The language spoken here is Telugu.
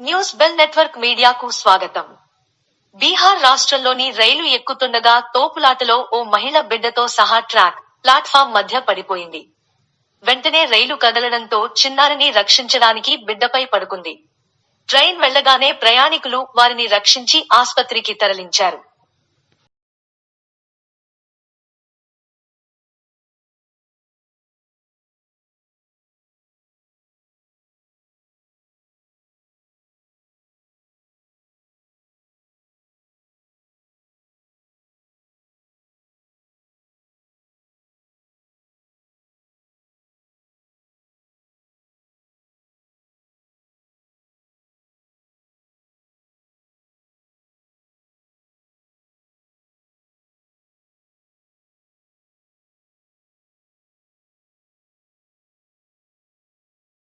న్యూస్ బెల్ నెట్వర్క్ మీడియాకు స్వాగతం. బీహార్ రాష్ట్రంలోని రైలు ఎక్కుతుండగా తోపులాటలో ఓ మహిళ బిడ్డతో సహా ట్రాక్ ప్లాట్ఫామ్ మధ్య పడిపోయింది. వెంటనే రైలు కదలడంతో చిన్నారిని రక్షించడానికి బిడ్డపై పడుకుంది. ట్రైన్ వెళ్ళగానే ప్రయాణికులు వారిని రక్షించి ఆస్పత్రికి తరలించారు.